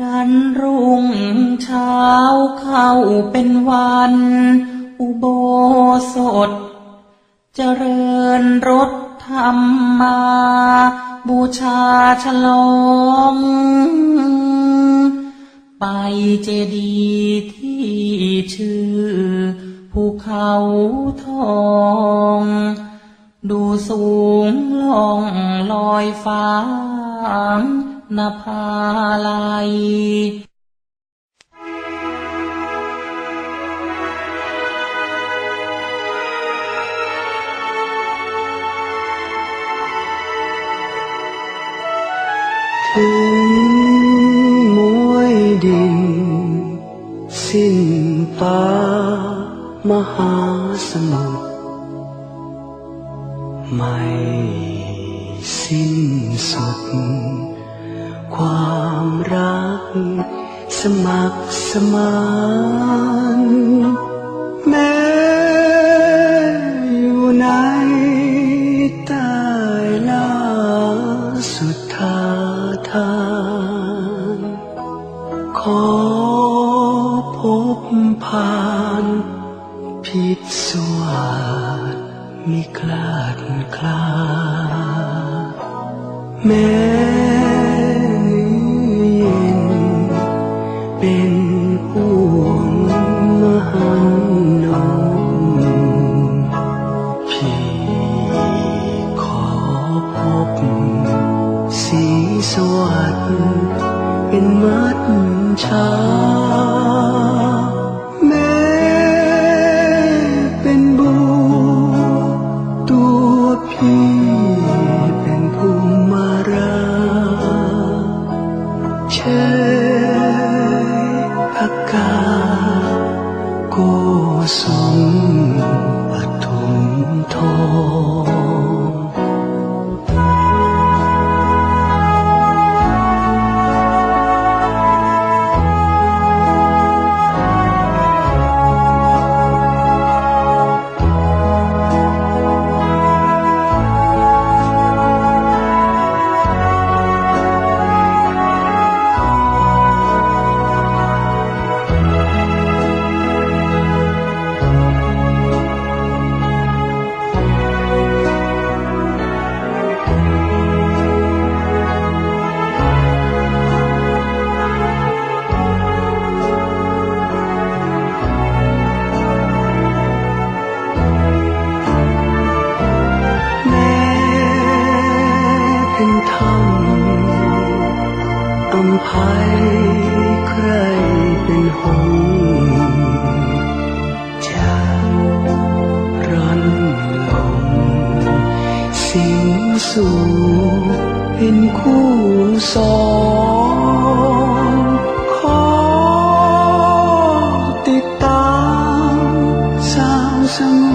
รันรุ่งเช้าเข้าเป็นวัน อุโบสถ เจริญรถธรรมมา บูชาฉลองไปเจดีที่ชื่อภูเขาทอง ดูสูงล่องลอยฟ้า นภาลัยถึงมวยดิน สิ้นฟ้ามหาสมุทรไม่สิ้นสุด ความรัก สมัครสมานแม้อยู่ในใต้ล่าสุดทาทานขอพบผ่านผิดสวาดมิคลาดคลาแม้ สีสวัสดิ์เป็นมัดชา โก เป็นธรรมอำภัยใครเป็นหงจะรันลงสิ่งสูงเป็นคู่สองขอติดตามสาวสม